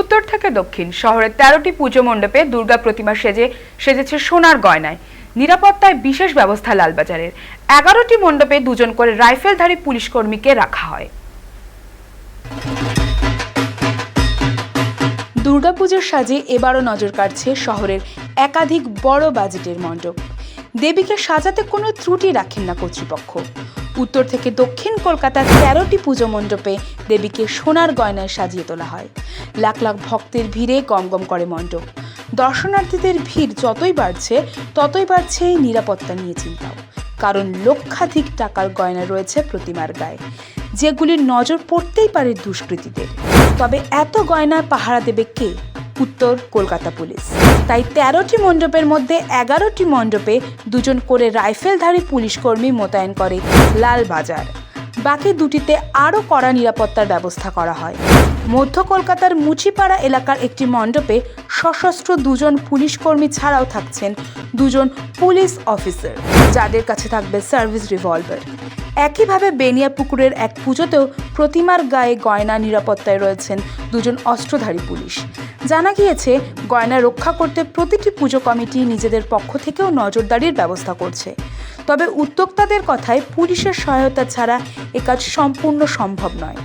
উত্তর থেকে দক্ষিণ শহরের তেরোটি পুজো মণ্ডপে দুর্গা প্রতিমা সেজে, সেজেছে সোনার গয়নায়। নিরাপত্তায় বিশেষ ব্যবস্থা লালবাজারের। এগারোটি মণ্ডপে দুজন করে রাইফেলধারী পুলিশ কর্মীকে রাখা হয়। দুর্গাপুজোর সাজে এবারও নজর কাটছে শহরের একাধিক বড় বাজেটের মণ্ডপ। দেবীকে সাজাতে কোনো ত্রুটি রাখেন না কর্তৃপক্ষ। উত্তর থেকে দক্ষিণ কলকাতার তেরোটি পুজো মণ্ডপে দেবীকে সোনার গয়নায় সাজিয়ে তোলা হয়। লাখ লাখ ভক্তের ভিড়ে গমগম করে মণ্ডপ। দর্শনার্থীদের ভিড় যতই বাড়ছে, ততই বাড়ছে নিরাপত্তা নিয়ে চিন্তাও। কারণ লক্ষাধিক টাকার গয়না রয়েছে প্রতিমার গায়ে। যেগুলির নজর পড়তেই পারে দুষ্কৃতীদের। তবে এত গয়না পাহারা দেবে কে? উত্তর কলকাতা পুলিশ। তাই তেরোটি মণ্ডপের মধ্যে এগারোটি মণ্ডপে দুজন করে রাইফেলধারী পুলিশকর্মী মোতায়েন করে লালবাজার বাকি দুটিতে আরও কড়া নিরাপত্তার ব্যবস্থা করা হয়। মধ্য কলকাতার মুচিপাড়া এলাকার একটি মণ্ডপে সশস্ত্র দুজন পুলিশ কর্মী ছাড়াও থাকছেন দুজন পুলিশ অফিসার, যাদের কাছে থাকবে সার্ভিস রিভলভার। একইভাবে বেনিয়াপুকুরের এক পুজোতেও প্রতিমার গায়ে গয়না নিরাপত্তায় রয়েছেন দুজন অস্ত্রধারী পুলিশ। জানা গিয়েছে, গয়না রক্ষা করতে প্রতিটি পুজো কমিটি নিজেদের পক্ষ থেকেও নজরদারির ব্যবস্থা করছে। তবে উদ্যোক্তাদের কথায় পুলিশের সহায়তা ছাড়া এ কাজ সম্পূর্ণ সম্ভব নয়।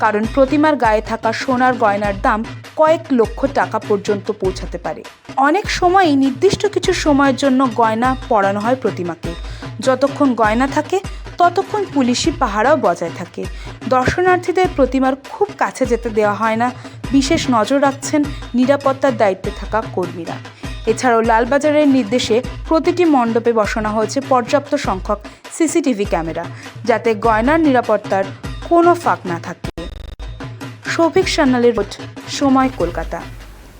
কারণ প্রতিমার গায়ে থাকা সোনার গয়নার দাম কয়েক লক্ষ টাকা পর্যন্ত পৌঁছাতে পারে। অনেক সময়ই নির্দিষ্ট কিছু সময়ের জন্য গয়না পরানো হয় প্রতিমাকে। যতক্ষণ গয়না থাকে, ততক্ষণ পুলিশি পাহারাও বজায় থাকে। দর্শনার্থীদের প্রতিমার খুব কাছে যেতে দেওয়া হয় না। বিশেষ নজর রাখছেন নিরাপত্তার দায়িত্বে থাকা কর্মীরা। এছাড়াও লালবাজারের নির্দেশে প্রতিটি মণ্ডপে বসানো হয়েছে পর্যাপ্ত সংখ্যক সিসিটিভি ক্যামেরা, যাতে গয়নার নিরাপত্তার কোনো ফাঁক না থাকে। শৌভিক সান্যালের সময় কলকাতা।